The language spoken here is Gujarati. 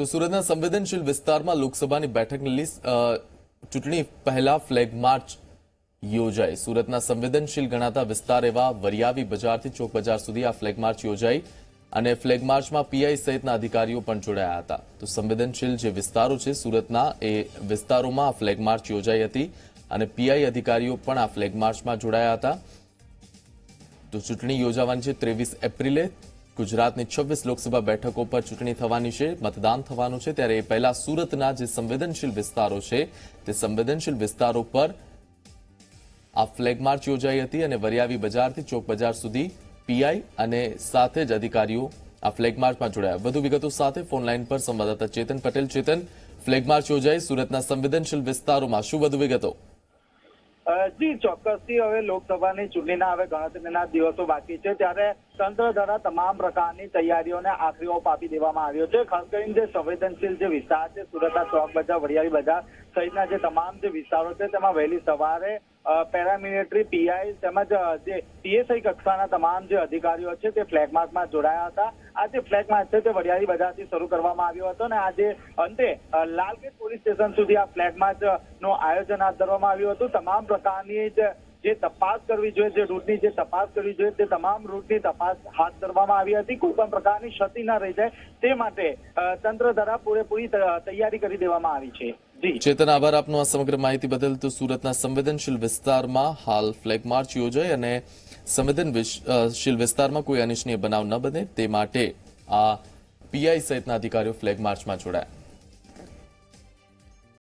તો સુરતના સંવેદનશીલ વિસ્તારમાં લોકસભાની બેઠકની લિસ્ટ ચૂંટણી પહેલા ફ્લેગ માર્ચ યોજાઈ. સુરતના સંવેદનશીલ ગણાતા વિસ્તાર એવા વરિયાવી બજારથી ચોક બજાર સુધી આ ફ્લેગ માર્ચ યોજાઈ અને ફ્લેગ માર્ચમાં પીઆઈ સહિતના અધિકારીઓ પણ જોડાયા હતા. તો સંવેદનશીલ જે વિસ્તારો છે સુરતના, એ વિસ્તારોમાં આ ફ્લેગ માર્ચ યોજાઈ હતી અને પીઆઈ અધિકારીઓ પણ આ ફ્લેગ માર્ચમાં જોડાયા હતા. તો ચૂંટણી યોજાવાની છે ત્રેવીસ એપ્રિલે. ગુજરાતની છવ્વીસ લોકસભા બેઠકો પર ચૂંટણી થવાની છે, મતદાન થવાનું છે, ત્યારે એ પહેલા સુરતના જે સંવેદનશીલ વિસ્તારો છે, તે સંવેદનશીલ વિસ્તારો પર આ ફ્લેગ માર્ચ યોજાઈ હતી અને વરિયાવી બજારથી ચોક બજાર સુધી પીઆઈ અને સાથે જ અધિકારીઓ આ ફ્લેગ માર્ચમાં જોડાયા. વધુ વિગતો સાથે ફોન લાઈન પર સંવાદદાતા ચેતન પટેલ. ચેતન, ફ્લેગ માર્ચ યોજાઈ સુરતના સંવેદનશીલ વિસ્તારોમાં શું વધુ વિગતો? જી, ચોક્કસથી હવે લોકસભાની ચૂંટણીના હવે ગણતરીના દિવસો બાકી છે, ત્યારે તંત્ર દ્વારા તમામ પ્રકારની તૈયારીઓને આખરી ઓપ આપી દેવામાં આવ્યો છે. ખાસ કરીને જે સંવેદનશીલ જે વિસ્તાર છે, સુરતના ચોક બજાર વડિયાળી બજાર સહિતના જે તમામ જે વિસ્તારો છે, તેમાં વહેલી સવારે પેરામિલિટરી પીઆઈ તેમજ જે પીએસઆઈ કક્ષાના તમામ જે અધિકારીઓ છે તે ફ્લેગ માર્ચમાં જોડાયા હતા. આ જે છે તે વડિયાળી બજારથી શરૂ કરવામાં આવ્યો હતો અને આજે અંતે લાલગેટ પોલીસ સ્ટેશન સુધી આ ફ્લેગનું આયોજન હાથ ધરવામાં આવ્યું હતું. તમામ પ્રકારની જ, જે તપાસ કરવી જોઈએ, જે રૂટની જે તપાસ કરવી જોઈએ, તે તમામ રૂટની તપાસ હાથ ધરવામાં આવી હતી. કોઈ પણ પ્રકારની ક્ષતિ ના રહી જાય તે માટે તંત્ર દ્વારા પૂરેપૂરી તૈયારી કરી દેવામાં આવી છે. ચેતન, આભાર આપનો. આ સમગ્ર માહિતી બદલ તો સુરતના સંવેદનશીલ વિસ્તારમાં હાલ ફ્લેગ માર્ચ યોજાય અને સંવેદનશીલ વિસ્તારમાં કોઈ અનિચ્છનીય બનાવ ન બને તે માટે આ પીઆઈ સહિતના અધિકારીઓ ફ્લેગ માર્ચમાં જોડાયા.